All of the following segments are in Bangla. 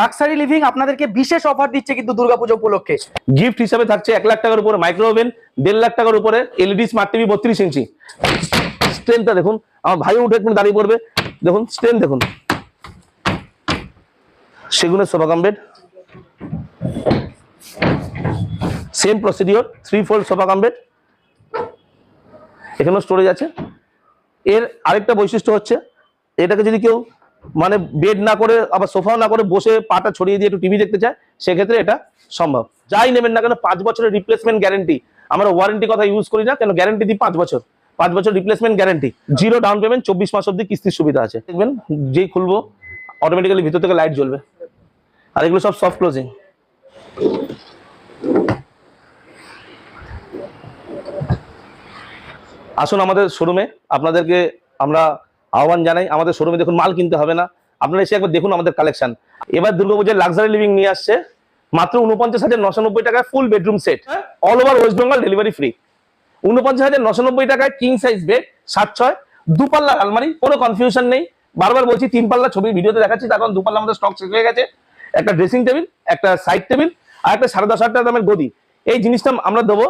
লাক্সারি লিভিং আপনাদেরকে বিশেষ অফার দিচ্ছে কিন্তু দুর্গাপুজো উপলক্ষে। গিফট হিসাবে থাকছে এক লাখ টাকার উপরে মাইক্রো ওভেন দেড় লাখ টাকার উপরে এলইডি স্মার্ট টিভি বত্রিশ ইঞ্চি। স্ট্রেনটা দেখুন, আমার ভাইও উঠে একটু দাঁড়িয়ে পড়বে। দেখুন স্ট্রেন দেখুন। সেগুনের sofa cum bed same procedure three fold sofa cum bed এখানেও স্টোরেজ আছে। এর আরেকটা বৈশিষ্ট্য হচ্ছে, এটাকে যদি কেউ মানে বেড না করে, আবার সোফাও না করে বসে পাটা ছড়িয়ে দিয়ে একটু টিভি দেখতে চায়, সেক্ষেত্রে এটা সম্ভব। যাই নেবেন না কেন, পাঁচ বছরের রিপ্লেসমেন্ট গ্যারেন্টি আমরা ওয়ারেন্টি কথা ইউজ করি না, কেন গ্যারেন্টি দিই পাঁচ বছর। পাঁচ বছর replacement guarantee zero down payment চব্বিশ মাস অব্দি কিস্তির সুবিধা আছে। দেখবেন, যেই খুলবো অটোমেটিক্যালি ভিতর থেকে লাইট জ্বলবে। আর এগুলো সব সফট ক্লোজিং আসুন আমাদের শোরুমে আপনাদেরকে আমরা আহ্বান জানাই আমাদের শোরুমে দেখুন মাল কিনতে হবে না। আপনারা এসে একবার দেখুন আমাদের কালেকশন এবার দুর্গাপূজার লাক্সারি লিভিং নিয়ে আসছে। মাত্র উনপঞ্চাশ হাজার নশো নব্বই টাকায় full bedroom set all over West Bengal delivery free উনপঞ্চাশ হাজার নশো নব্বই টাকায় কিং সাইজ বেড সাত ছয় দুপাল্লা আলমারি কোনো কনফিউশন নেই। বারবার বলছি তিন পাল্লা ছবি ভিডিওতে দেখাচ্ছি তার কারণ দুপাল্লা আমাদের স্টক শেষ হয়ে গেছে। একটা ড্রেসিং টেবিল একটা সাইড টেবিল আর একটা সাড়ে দশ হাজার টাকা দামের গদি। এই জিনিসটা আমরা দেবো।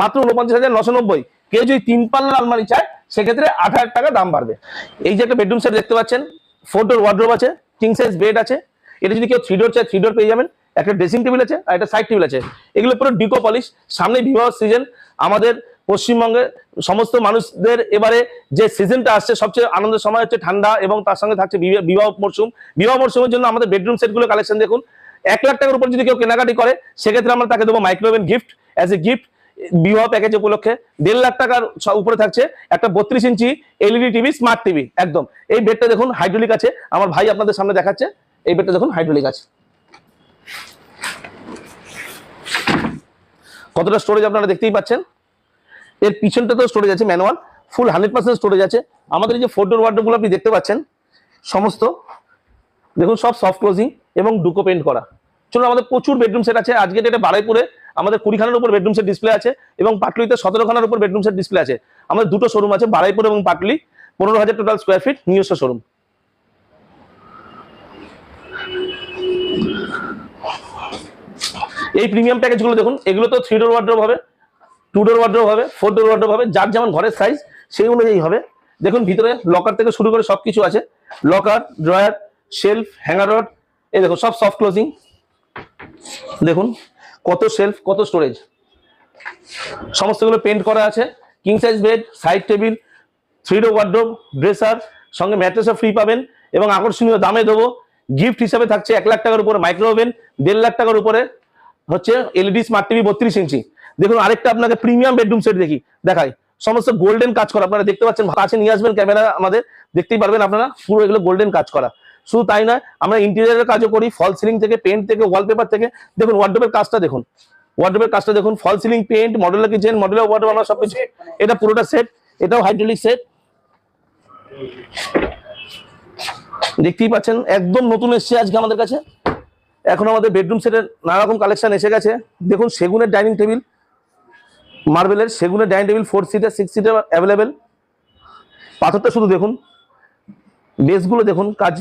মাত্র উনপঞ্চাশ হাজার নশো নব্বই কেউ যদি তিন পাল্লা আলমারি চায় সেক্ষেত্রে আট হাজার টাকা দাম বাড়বে। এই যে একটা বেডরুম সেট দেখতে পাচ্ছেন ফোর ডোর ওয়ার্ড্রোব আছে কিং সাইজ বেড আছে, এটা যদি কেউ থ্রি ডোর চায় থ্রি ডোর পেয়ে যাবেন, একটা ড্রেসিং টেবিল আছে আর একটা সাইড টেবিল আছে। এগুলো পুরো ডিকো পলিশ সামনে বিবাহ সিজন আমাদের পশ্চিমবঙ্গের সমস্ত মানুষদের এবারে যে সিজনটা আসছে, সবচেয়ে আনন্দের সময় হচ্ছে ঠান্ডা এবং তার সঙ্গে থাকছে বিবাহ- মরশুম। বিবাহ মরশুমের জন্য আমাদের বেডরুম সেটগুলো কালেকশন দেখুন। এক লাখ টাকার উপর যদি কেউ কেনাকাটি করে, সেক্ষেত্রে আমরা তাকে দেবো micro oven gift as a gift বিবাহ প্যাকেজ উপলক্ষে দেড় লাখ টাকার উপরে থাকছে একটা বত্রিশ inch LED TV smart TV একদম। এই বেডটা দেখুন হাইড্রোলিক আছে। আমার ভাই আপনাদের সামনে দেখাচ্ছে। এই বেডটা দেখুন হাইড্রোলিক আছে। কতটা স্টোরেজ আপনারা দেখতেই পাচ্ছেন? এর পিছনটাতেও স্টোরেজ আছে manual full hundred percent storage আছে। আমাদের এই যে ফোর ডোর ওয়ার্ডগুলো আপনি দেখতে পাচ্ছেন, সমস্ত। দেখুন, সব সফট ক্লোজিং এবং ডুকো পেন্ট করা। চলুন, আমাদের প্রচুর বেডরুম সেট আছে। আজকে ডেটে বারাইপুরে আমাদের কুড়িখানার উপর বেডরুম সেট ডিসপ্লে আছে এবং পাটলিতে সতেরোখানার উপর বেডরুম সেট ডিসপ্লে আছে। আমাদের দুটো শোরুম আছে, বারাইপুর এবং পাটলি। পনেরো হাজার টোটাল স্কোয়ার ফিট নিজস্ব শোরুম এই প্রিমিয়াম প্যাকেজগুলো দেখুন, এগুলো তো থ্রি ডোর ওয়ার্ড্রোব হবে টু ডোর ওয়ার্ড্রোব হবে ফোর ডোর ওয়ার্ড্রোব হবে, যার যেমন ঘরের সাইজ সেই অনুযায়ী হবে। দেখুন, ভিতরে লকার থেকে শুরু করে সবকিছু আছে। Locker drawer shelf hanger rod এই দেখুন, সব সফট ক্লোজিং দেখুন কত সেলফ কত স্টোরেজ সমস্তগুলো পেন্ট করা আছে। King size bed side table three door wardrobe dresser সঙ্গে ম্যাট্রেসও ফ্রি পাবেন এবং আকর্ষণীয় দামে দেবো। গিফট হিসাবে থাকছে এক লাখ টাকার উপরে মাইক্রো ওভেন দেড় লাখ টাকার উপরে হচ্ছে এলইডি স্মার্ট টিভি বত্রিশ ইঞ্চি দেখুন, আরেকটা আপনাকে প্রিমিয়াম বেডরুম সেট দেখি, দেখাই। সমস্ত গোল্ডেন কাজ করা, আপনারা দেখতে পাচ্ছেন কাছে নিয়ে আসবেন ক্যামেরা আমাদের। দেখতেই পারবেন আপনারা, পুরো এগুলো গোল্ডেন কাজ করা। শুধু তাই নয়, আমরা ইন্টেরিয়ারের কাজও করি ফল সিলিং থেকে পেন্ট থেকে ওয়ালপেপার থেকে। দেখুন ওয়ার্ড্রোবের কাজটা দেখুন। ওয়ার্ড্রোবের কাজটা দেখুন false ceiling paint modular kitchen modular wardrobe আমরা সবকিছু এটা পুরোটা সেট এটাও হাইড্রোলিক সেট দেখতেই পাচ্ছেন, একদম নতুন এসছে আজকে আমাদের কাছে। এখন আমাদের বেডরুম সেটের নানা রকম কালেকশন এসে গেছে। দেখুন, সেগুনের ডাইনিং টেবিল মার্বেলের সেগুনের dining table four seater six seater available পাথরটা শুধু দেখুন বেসগুলো দেখুন, কাজ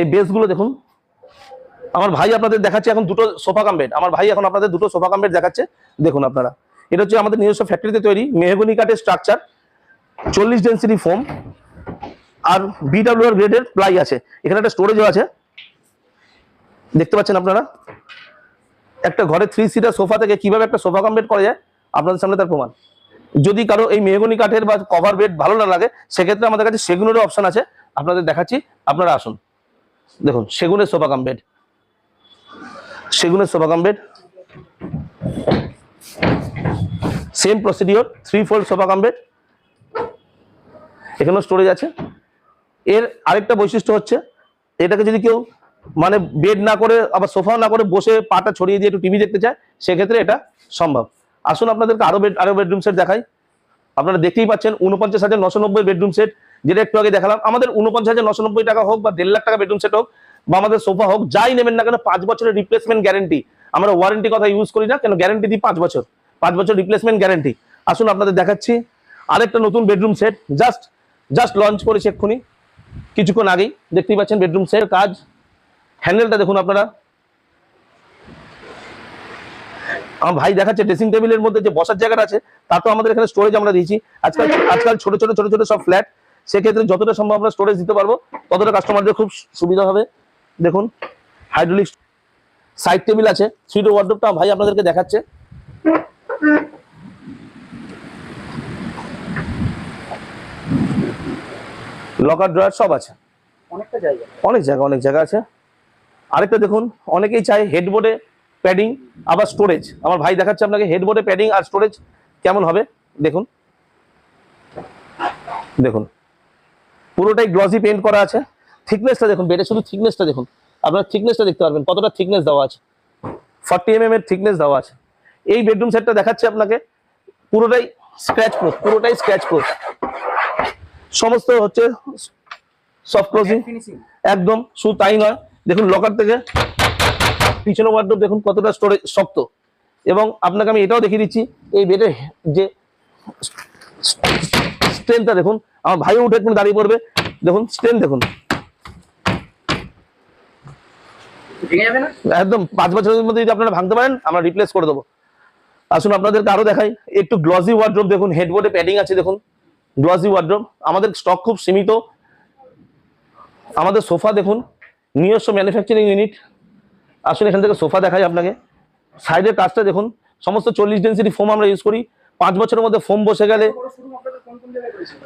এই বেসগুলো দেখুন। আমার ভাই আপনাদের দেখাচ্ছে, এখন দুটো সোফা কাম বেড আমার ভাই এখন আপনাদের দুটো সোফা কাম বেড দেখাচ্ছে। দেখুন আপনারা। এটা হচ্ছে আমাদের নিজস্ব ফ্যাক্টরিতে তৈরি, মেহগনি কাঠের স্ট্রাকচার চল্লিশ ডেন্সিটি ফোম আর বিডাব্লিউ গ্রেডের প্লাই আছে। এখানে একটা স্টোরেজও আছে। দেখতে পাচ্ছেন আপনারা? একটা ঘরে থ্রি সিটার সোফা থেকে কীভাবে একটা সোফা কাম বেড করা যায়, আপনাদের সামনে তার প্রমাণ। যদি কারও এই মেহগনি কাঠের বা কভার বেড ভালো না লাগে, সেক্ষেত্রে আমাদের কাছে সেগুনেরও অপশন আছে। আপনাদের দেখাচ্ছি, আপনারা আসুন। দেখুন সেগুনের sofa cum bed. সেগুনের sofa cum bed. Same procedure three fold sofa cum bed. এখানেও স্টোরেজ আছে। এর আরেকটা বৈশিষ্ট্য হচ্ছে, এটাকে যদি কেউ মানে বেড না করে, আবার সোফাও না করে বসে পাটা ছড়িয়ে দিয়ে একটু টিভি দেখতে চায়, সেক্ষেত্রে এটা সম্ভব। আসুন আপনাদেরকে আরও বেড আরও বেডরুম সেট দেখাই। আপনারা দেখতেই পাচ্ছেন উনপঞ্চাশ হাজার নশো নব্বই বেডরুম সেট যেটা একটু আগে দেখালাম, আমাদের উনপঞ্চাশ হাজার নশো নব্বই টাকা হোক বা দেড় লাখ টাকা বেডরুম সেট হোক বা আমাদের সোফা হোক, যাই নেবেন না কেন, পাঁচ বছরের রিপ্লেসমেন্ট গ্যারেন্টি আমরা ওয়ারেন্টি কথা ইউজ করি না, কেন গ্যারেন্টি দিই পাঁচ বছর। পাঁচ বছর রিপ্লেসমেন্ট গ্যারেন্টি আসুন আপনাদের দেখাচ্ছি, আরেকটা নতুন bedroom set just just launch করেছি এক্ষুনি। কিছুক্ষণ আগেই, দেখতেই পাচ্ছেন বেডরুম সেট কাজ। হ্যান্ডেলটা দেখুন আপনারা। আমার ভাই দেখাচ্ছে ড্রেসিং টেবিলের মধ্যে যে বসার জায়গাটা আছে, তা তো আমাদের এখানে স্টোরেজ আমরা দিয়েছি। আজকাল আজকাল ছোট ছোট ছোট ছোট সব ফ্ল্যাট সেক্ষেত্রে যতটা সম্ভব আমরা স্টোরেজ দিতে পারব ততটা কাস্টমারদের খুব সুবিধা হবে। দেখুন হাইড্রোলিক সাইড টেবিল আছে সুইডো ওয়ার্ডরোবটা ভাই আপনাদেরকে দেখাচ্ছে। লকার ড্রয়ার সব আছে। অনেকটা জায়গা অনেক জায়গা অনেক জায়গা আছে। আরেকটা দেখুন অনেকেই চায় হেডবোর্ডে প্যাডিং আবার স্টোরেজ আমার ভাই দেখাচ্ছে আপনাকে হেডবোর্ডে প্যাডিং আর স্টোরেজ কেমন হবে। দেখুন। দেখুন। পুরোটাই গ্লসি পেন্ট করা আছে। থিকনেসটা দেখুন বেডে শুধু থিকনেসটা দেখুন। আপনারা থিকনেসটা দেখতে পারবেন কতটা থিকনেস দেওয়া আছে। ফর্টি এম এর থিকনেস দেওয়া আছে। এই বেডরুম সেটটা দেখাচ্ছে আপনাকে। পুরোটাই স্ক্র্যাচ প্রুফ পুরোটাই স্ক্র্যাচ প্রুফ সমস্ত হচ্ছে সফট ক্লোজিং ফিনিশিং একদম শুধু তাই নয়। দেখুন লকার থেকে পিছনে ওয়ার্ডরোব দেখুন কতটা স্টোরেজ শক্ত। এবং আপনাকে আমি এটাও দেখিয়ে দিচ্ছি এই বেডে যে স্ট্রেনটা দেখুন। আমার ভাইও উঠে একটু দাঁড়িয়ে পড়বে। দেখুন স্ট্রেন দেখুন। একদম পাঁচ বছরের মধ্যে যদি আপনারা ভাঙতে পারেন আমরা রিপ্লেস করে দেবো। আসুন আপনাদেরকে আরও দেখাই। একটু গ্লসি ওয়ার্ড্রোব দেখুন হেডবোর্ডে প্যাডিং আছে দেখুন। গ্লসি ওয়ার্ড্রোব আমাদের স্টক খুব সীমিত। আমাদের সোফা দেখুন নিজস্ব ম্যানুফ্যাকচারিং ইউনিট আসুন এখান থেকে সোফা দেখাই আপনাকে। সাইডের কাজটা দেখুন সমস্ত চল্লিশ ডেন্সিটি ফোম আমরা ইউজ করি। পাঁচ বছরের মধ্যে ফোম বসে গেলে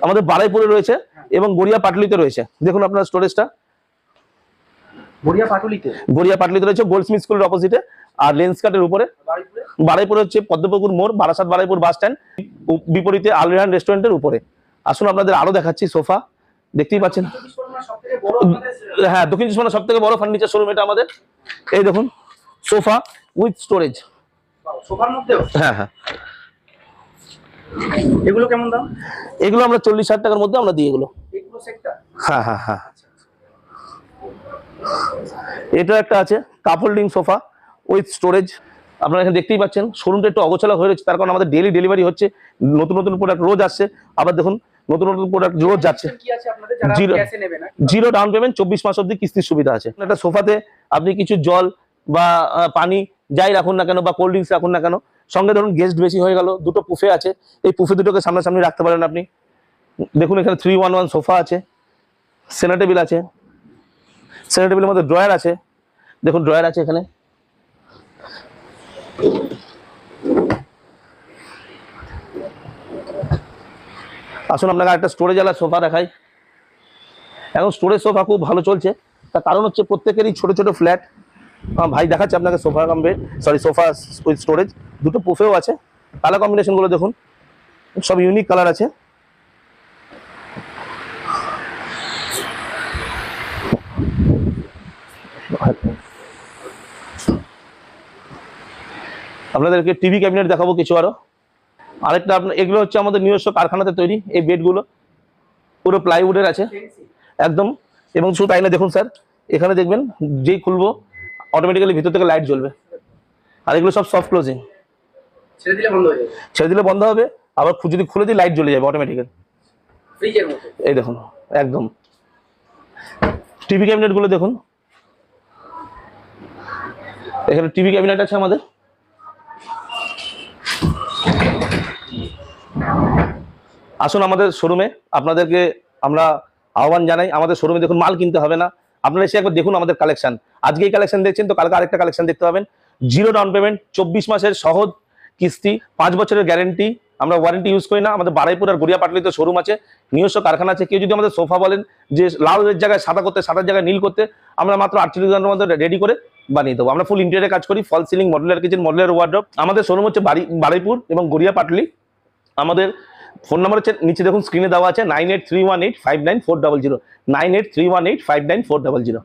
আমাদের বারাইপুরে রয়েছে এবং গড়িয়া পাটলিতে রয়েছে। দেখুন আপনার স্টোরেজটা পাটুলিতে? গড়িয়া পাটলিতে রয়েছে গোল্ডস্মিথ স্কুলের অপোজিটে আর লেন্স কাটের উপরে। বারাইপুর? হচ্ছে পদ্মপুকুর মোড় বারাসাত বারাইপুর বাস স্ট্যান্ড বিপরীতে আলরিহান রেস্টুরেন্টের উপরে। আসুন আপনাদের আরও দেখাচ্ছি সোফা। দেখতেই পাচ্ছেন? হ্যাঁ দক্ষিণ চব্বিশ সব থেকে বড় ফার্নিচার শোরুম এটা আমাদের। এই দেখুন সোফা উইথ স্টোরেজ হ্যাঁ হ্যাঁ। এগুলো কেমন দাম? এগুলো আমরা চল্লিশ হাজার টাকার মধ্যে আমরা দিই এগুলো। হ্যাঁ হ্যাঁ হ্যাঁ। এটা একটা আছে cup holding sofa with storage আপনারা এখানে দেখতেই পাচ্ছেন শোরুমটা একটু অগোছালো হয়ে রয়েছে তার কারণ আমাদের ডেলি ডেলিভারি হচ্ছে নতুন নতুন প্রোডাক্ট রোজ আসছে। আবার দেখুন নতুন নতুন প্রোডাক্ট রোজ যাচ্ছে। জিরো ডাউন পেমেন্ট চব্বিশ মাস অব্দি কিস্তির সুবিধা আছে। একটা সোফাতে আপনি কিছু জল বা পানি যাই রাখুন না কেন বা কোল্ড ড্রিঙ্কস রাখুন না কেন, সঙ্গে ধরুন গেস্ট বেশি হয়ে গেল, দুটো পুফে আছে, এই পুফে দুটোকে সামনাসামনি রাখতে পারেন আপনি। দেখুন এখানে থ্রি ওয়ান ওয়ান সোফা আছে সেনা টেবিল আছে সেনা টেবিলের মধ্যে ড্রয়ার আছে, দেখুন ড্রয়ার আছে এখানে। আসুন আপনাকে একটা স্টোরেজ আলা সোফা দেখাই। এখন স্টোরেজ সোফা খুব ভালো চলছে, তার কারণ হচ্ছে প্রত্যেকেরই ছোট ছোট ফ্ল্যাট ভাই দেখাচ্ছে আপনাকে sofa cum bed sorry sofa with storage দুটো পুফেও আছে। কালার কম্বিনেশনগুলো দেখুন, সব ইউনিক কালার আছে। আপনাদেরকে টিভি ক্যাবিনেট দেখাবো কিছু আরও। আরেকটা আপনার এগুলো হচ্ছে আমাদের নিজস্ব কারখানাতে তৈরি, এই বেডগুলো পুরো প্লাইউডের আছে। একদম। এবং শুধু তাই না, দেখুন স্যার এখানে দেখবেন, যেই খুলবো অটোমেটিক্যালি ভিতর থেকে লাইট জ্বলবে। আর এগুলো সব সফট ক্লোজিং ছেড়ে দিলে বন্ধ হয়ে যাবে। ছেড়ে দিলে বন্ধ হবে আবার যদি খুলে দিই লাইট জ্বলে যাবে অটোমেটিক্যালি ফ্রিজের মতো। এই দেখুন একদম। টিভি ক্যাবিনেটগুলো দেখুন। এখানে টিভি ক্যাবিনেট আছে আমাদের। আসুন আমাদের শোরুমে আপনাদেরকে আমরা আহ্বান জানাই আমাদের শোরুমে দেখুন মাল কিনতে হবে না। আপনারা এসে একবার দেখুন আমাদের কালেকশন আজকে এই কালেকশন দেখছেন তো, কালকে আরেকটা কালেকশন দেখতে পাবেন। জিরো ডাউন পেমেন্ট চব্বিশ মাসের সহজ কিস্তি, পাঁচ বছরের গ্যারেন্টি আমরা ওয়ারেন্টি ইউজ করি না। আমাদের বারাইপুর আর গড়িয়া পাটলিতে শোরুম আছে, নিজস্ব কারখানা আছে। কেউ যদি আমাদের সোফা বলেন যে লালের জায়গায় সাদা করতে, সাদার জায়গায় নীল করতে, আমরা মাত্র আটচল্লিশ ঘণ্টার মধ্যে রেডি করে বানিয়ে দেবো। আমরা ফুল ইন্টেরিয়ারে কাজ করি false ceiling modular kitchen modular wardrobe আমাদের শোরুম হচ্ছে বাড়ি, বারুইপুর এবং গড়িয়া পাটলি আমাদের ফোন নাম্বার হচ্ছে, নিচে দেখুন স্ক্রিনে দেওয়া আছে nine eight three one eight five nine four double zero nine eight three one eight five nine four double zero